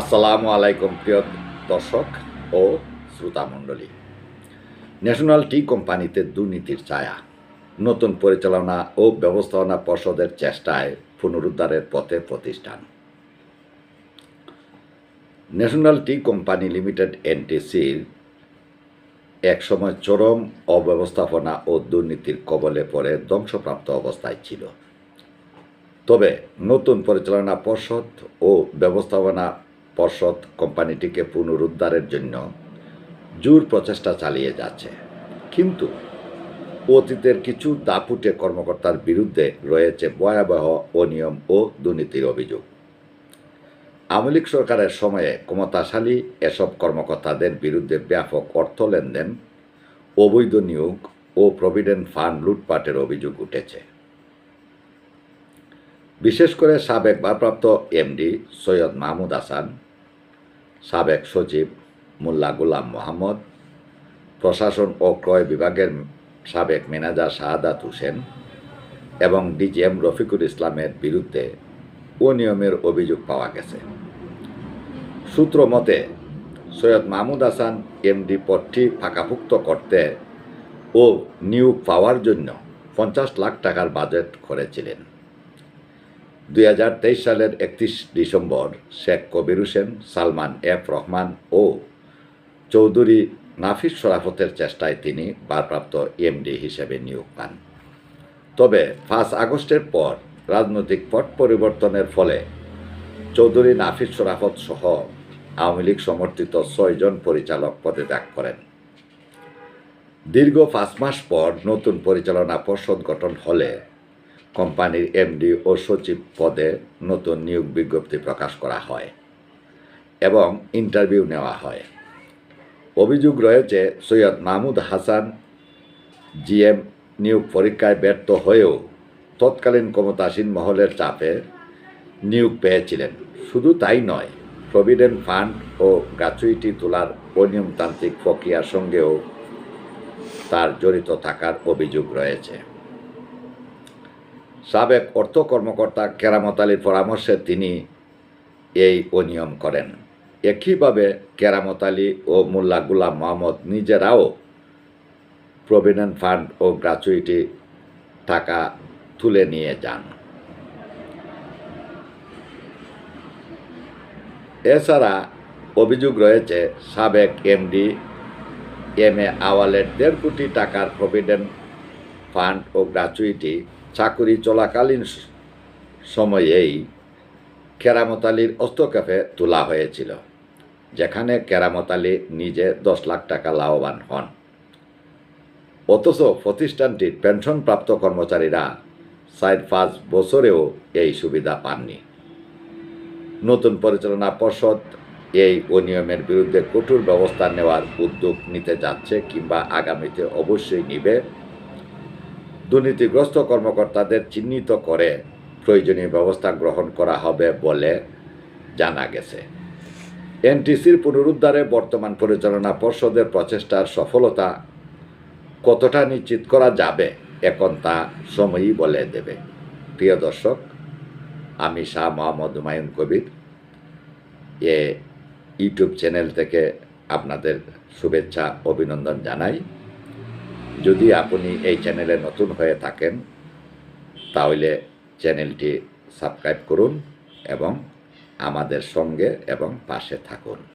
আসসালামু আলাইকুম, প্রিয় দর্শক ও শ্রোতা মণ্ডলী। ন্যাশনাল টি কোম্পানিতে দুর্নীতির ছায়া। নতুন পরিচালনা ও ব্যবস্থাপনা পর্ষদের চেষ্টায় পুনরুদ্ধারের পথে প্রতিষ্ঠান। ন্যাশনাল টি কোম্পানি লিমিটেড, এনটিসির একসময় চরম অব্যবস্থাপনা ও দুর্নীতির কবলে পড়ে ধ্বংসপ্রাপ্ত অবস্থায় ছিল। তবে নতুন পরিচালনা পর্ষদ ও ব্যবস্থাপনা পর্ষদ কোম্পানিটিকে পুনরুদ্ধারের জন্য জোর প্রচেষ্টা চালিয়ে যাচ্ছে। কিন্তু অতীতের কিছু দাপুটে কর্মকর্তার বিরুদ্ধে রয়েছে ভয়াবহ অনিয়ম ও দুর্নীতির অভিযোগ। আওয়ামী লীগ সরকারের সময়ে ক্ষমতাশালী এসব কর্মকর্তাদের বিরুদ্ধে ব্যাপক অর্থ লেনদেন, অবৈধ নিয়োগ ও প্রভিডেন্ট ফান্ড লুটপাটের অভিযোগ উঠেছে। বিশেষ করে সাবেক ভারপ্রাপ্ত এমডি সৈয়দ মাহমুদ হাসান সাবেক সচিব মোল্লা গুলাম মোহাম্মদ, প্রশাসন ও ক্রয় বিভাগের সাবেক ম্যানেজার শাহাদাত হোসেন এবং ডিজিএম রফিকুল ইসলামের বিরুদ্ধে অনিয়মের অভিযোগ পাওয়া গেছে। সূত্র মতে, সৈয়দ মাহমুদ হাসান এমডি পদটি ফাঁকাভুক্ত করতে ও নিয়োগ পাওয়ার জন্য পঞ্চাশ লাখ টাকার বাজেট করেছিলেন। দুই হাজার তেইশ সালের একত্রিশ ডিসেম্বর শেখ কবির হোসেন, সালমান এফ রহমান ও চৌধুরী নাফিস শরাফতের চেষ্টায় তিনি ভারপ্রাপ্ত এমডি হিসেবে নিয়োগ পান। তবে পাঁচ আগস্টের পর রাজনৈতিক পট পরিবর্তনের ফলে চৌধুরী নাফিস শরাফত সহ আওয়ামী লীগ সমর্থিত ছয়জন পরিচালক পদত্যাগ করেন। দীর্ঘ পাঁচ মাস পর নতুন পরিচালনা পর্ষদ গঠন হলে কোম্পানির এমডি ও সচিব পদে নতুন নিয়োগ বিজ্ঞপ্তি প্রকাশ করা হয় এবং ইন্টারভিউ নেওয়া হয়। অভিযোগ রয়েছে, সৈয়দ মাহমুদ হাসান জিএম নিয়োগ পরীক্ষায় ব্যর্থ হয়েও তৎকালীন ক্ষমতাসীন মহলের চাপে নিয়োগ পেয়েছিলেন। শুধু তাই নয়, প্রভিডেন্ট ফান্ড ও গ্রাচুইটি তোলার অনিয়মতান্ত্রিক প্রক্রিয়ার সঙ্গেও তার জড়িত থাকার অভিযোগ রয়েছে। সাবেক অর্থ কর্মকর্তা কেরামত আলীর পরামর্শে তিনি এই অনিয়ম করেন। একইভাবে কেরামত আলী ও মোল্লা গুলাম মোহাম্মদ নিজেরাও প্রভিডেন্ট ফান্ড ও গ্রাচুইটি টাকা তুলে নিয়ে যান। এছাড়া অভিযোগ রয়েছে, সাবেক এমডি এম এ আওয়ালের দেড় কোটি টাকার প্রভিডেন্ট ফান্ড ও গ্রাচুইটি চাকুরি চলাকালীন সময়েই কেরামত আলীর অস্তক্যাফে তোলা হয়েছিল, যেখানে কেরামত আলী নিজে দশ লাখ টাকা লাভবান হন। অথচ প্রতিষ্ঠানটির পেনশনপ্রাপ্ত কর্মচারীরা সাইড পাঁচ বছরেও এই সুবিধা পাননি। নতুন পরিচালনা পর্ষদ এই অনিয়মের বিরুদ্ধে কঠোর ব্যবস্থা নেওয়ার উদ্যোগ নিতে যাচ্ছে কিংবা আগামীতে অবশ্যই নিবে দুর্নীতিগ্রস্ত কর্মকর্তাদের চিহ্নিত করে প্রয়োজনীয় ব্যবস্থা গ্রহণ করা হবে বলে জানা গেছে। এনটিসির পুনরুদ্ধারে বর্তমান পরিচালনা পর্ষদের প্রচেষ্টার সফলতা কতটা নিশ্চিত করা যাবে এখন তা সময়ই বলে দেবে। প্রিয় দর্শক, আমি শাহ মোহাম্মদ হুমায়ুন কবির। এ ইউটিউব চ্যানেল থেকে আপনাদের শুভেচ্ছা, অভিনন্দন জানাই। যদি আপনি এই চ্যানেলে নতুন হয়ে থাকেন, তাহলে চ্যানেলটি সাবস্ক্রাইব করুন এবং আমাদের সঙ্গে এবং পাশে থাকুন।